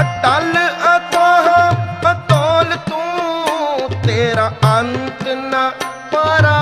ਅਟਲ ਅਤੋਹ ਅਤੋਲ ਤੂੰ ਤੇਰਾ ਅੰਤ ਨਾ ਪਰਾ।